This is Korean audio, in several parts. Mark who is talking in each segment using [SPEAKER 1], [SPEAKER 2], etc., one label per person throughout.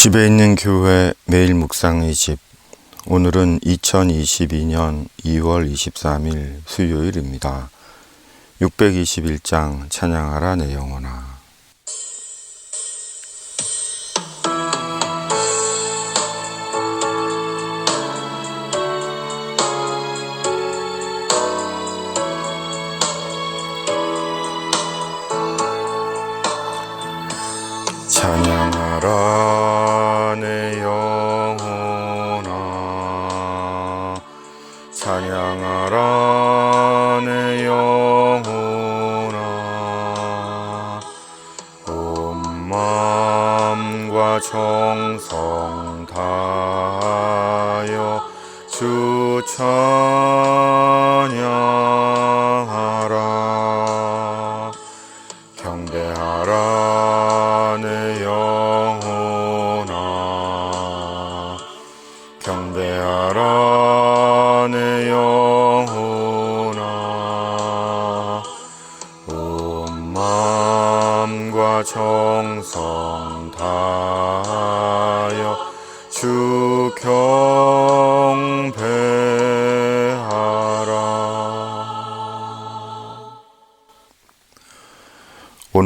[SPEAKER 1] 집에 있는 교회 매일 묵상의 집. 오늘은 2022년 2월 23일 수요일입니다. 621장 찬양하라 내 영혼아. 마음과 정성 다하여 주 찬양하라. 경배하라 내 영혼아. 경배하라 내 영혼아. 온 마음과 정성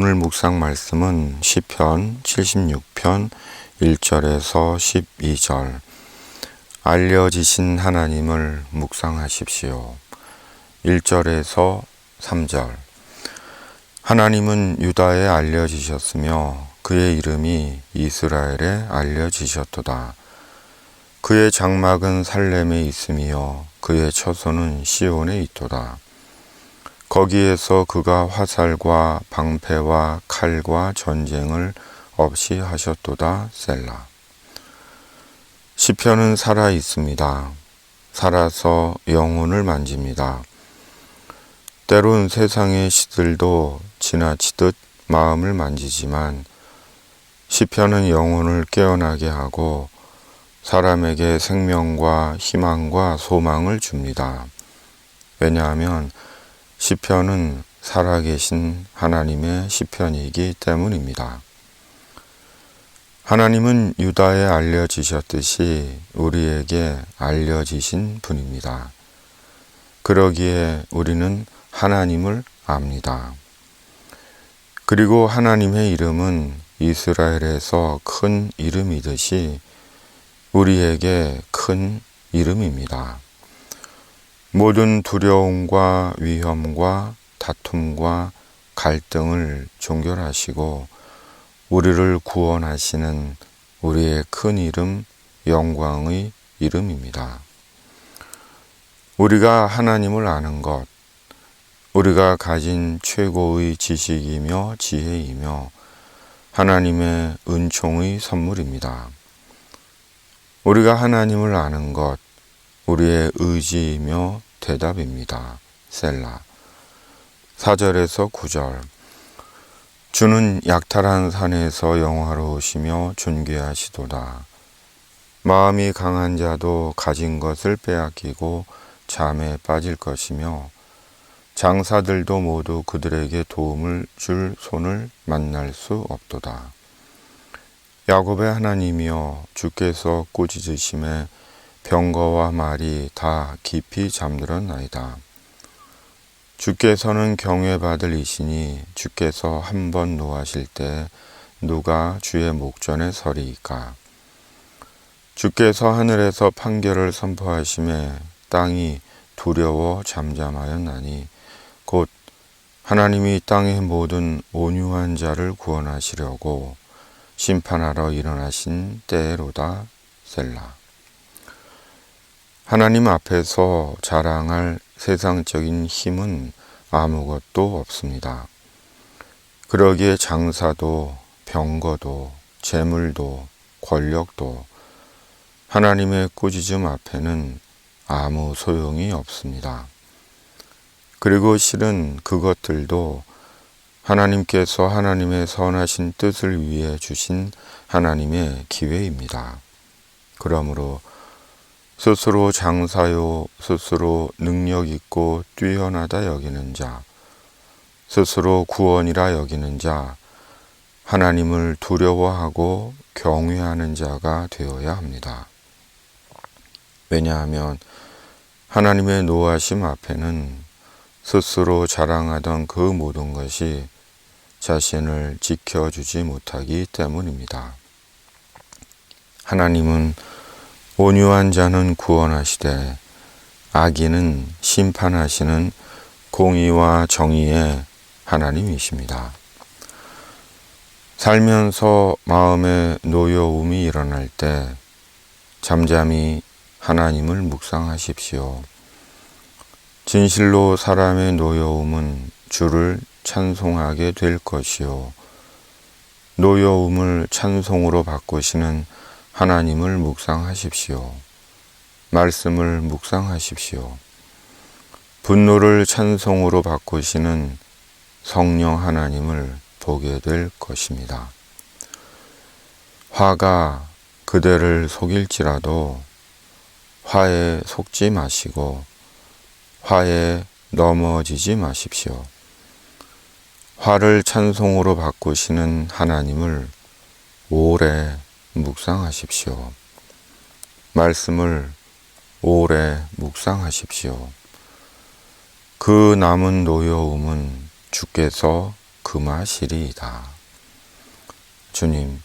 [SPEAKER 1] 오늘 묵상 말씀은 시편 76편 1절에서 12절 알려지신 하나님을 묵상하십시오. 1절에서 3절 하나님은 유다에 알려지셨으며 그의 이름이 이스라엘에 알려지셨도다. 그의 장막은 살렘에 있으며 그의 처소는 시온에 있도다. 거기에서 그가 화살과 방패와 칼과 전쟁을 없이 하셨도다 셀라. 시편은 살아 있습니다. 살아서 영혼을 만집니다. 때론 세상의 시들도 지나치듯 마음을 만지지만 시편은 영혼을 깨어나게 하고 사람에게 생명과 희망과 소망을 줍니다. 왜냐하면 시편은 살아계신 하나님의 시편이기 때문입니다. 하나님은 유다에 알려지셨듯이 우리에게 알려지신 분입니다. 그러기에 우리는 하나님을 압니다. 그리고 하나님의 이름은 이스라엘에서 큰 이름이듯이 우리에게 큰 이름입니다. 모든 두려움과 위험과 다툼과 갈등을 종결하시고 우리를 구원하시는 우리의 큰 이름, 영광의 이름입니다. 우리가 하나님을 아는 것, 우리가 가진 최고의 지식이며 지혜이며 하나님의 은총의 선물입니다. 우리가 하나님을 아는 것, 우리의 의지이며 대답입니다. 셀라. 4절에서 9절. 주는 약탈한 산에서 영화로우시며 존귀하시도다. 마음이 강한 자도 가진 것을 빼앗기고 잠에 빠질 것이며 장사들도 모두 그들에게 도움을 줄 손을 만날 수 없도다. 야곱의 하나님이여 주께서 꾸짖으심에 병거와 말이 다 깊이 잠들었나이다. 주께서는 경외받을 이시니 주께서 한 번 노하실 때 누가 주의 목전에 서리이까. 주께서 하늘에서 판결을 선포하심에 땅이 두려워 잠잠하였나니 곧 하나님이 땅의 모든 온유한 자를 구원하시려고 심판하러 일어나신 때로다 셀라. 하나님 앞에서 자랑할 세상적인 힘은 아무것도 없습니다. 그러기에 장사도 병거도 재물도 권력도 하나님의 꾸짖음 앞에는 아무 소용이 없습니다. 그리고 실은 그것들도 하나님께서 하나님의 선하신 뜻을 위해 주신 하나님의 기회입니다. 그러므로 스스로 장사요, 스스로 능력 있고 뛰어나다 여기는 자, 스스로 구원이라 여기는 자, 하나님을 두려워하고 경외하는 자가 되어야 합니다. 왜냐하면 하나님의 노하심 앞에는 스스로 자랑하던 그 모든 것이 자신을 지켜주지 못하기 때문입니다. 하나님은 온유한 자는 구원하시되 악인은 심판하시는 공의와 정의의 하나님이십니다. 살면서 마음의 노여움이 일어날 때 잠잠히 하나님을 묵상하십시오. 진실로 사람의 노여움은 주를 찬송하게 될 것이요. 노여움을 찬송으로 바꾸시는 하나님을 묵상하십시오. 말씀을 묵상하십시오. 분노를 찬송으로 바꾸시는 성령 하나님을 보게 될 것입니다. 화가 그대를 속일지라도 화에 속지 마시고 화에 넘어지지 마십시오. 화를 찬송으로 바꾸시는 하나님을 오래 묵상하십시오. 말씀을 오래 묵상하십시오. 그 남은 노여움은 주께서 금하시리이다. 주님,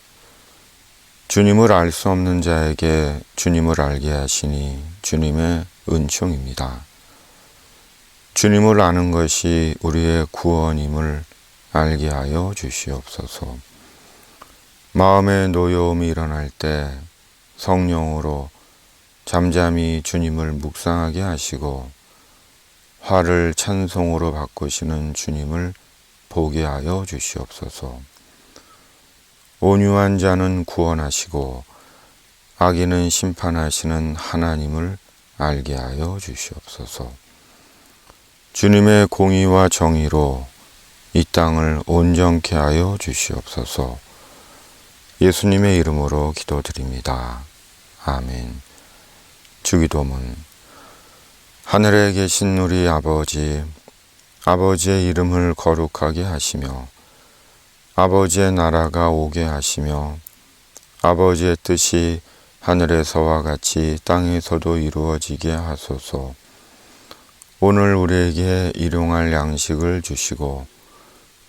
[SPEAKER 1] 주님을 알 수 없는 자에게 주님을 알게 하시니 주님의 은총입니다. 주님을 아는 것이 우리의 구원임을 알게 하여 주시옵소서. 마음의 노여움이 일어날 때 성령으로 잠잠히 주님을 묵상하게 하시고 화를 찬송으로 바꾸시는 주님을 보게 하여 주시옵소서. 온유한 자는 구원하시고 악인은 심판하시는 하나님을 알게 하여 주시옵소서. 주님의 공의와 정의로 이 땅을 온전케 하여 주시옵소서. 예수님의 이름으로 기도드립니다. 아멘. 주기도문. 하늘에 계신 우리 아버지, 아버지의 이름을 거룩하게 하시며, 아버지의 나라가 오게 하시며, 아버지의 뜻이 하늘에서와 같이 땅에서도 이루어지게 하소서. 오늘 우리에게 일용할 양식을 주시고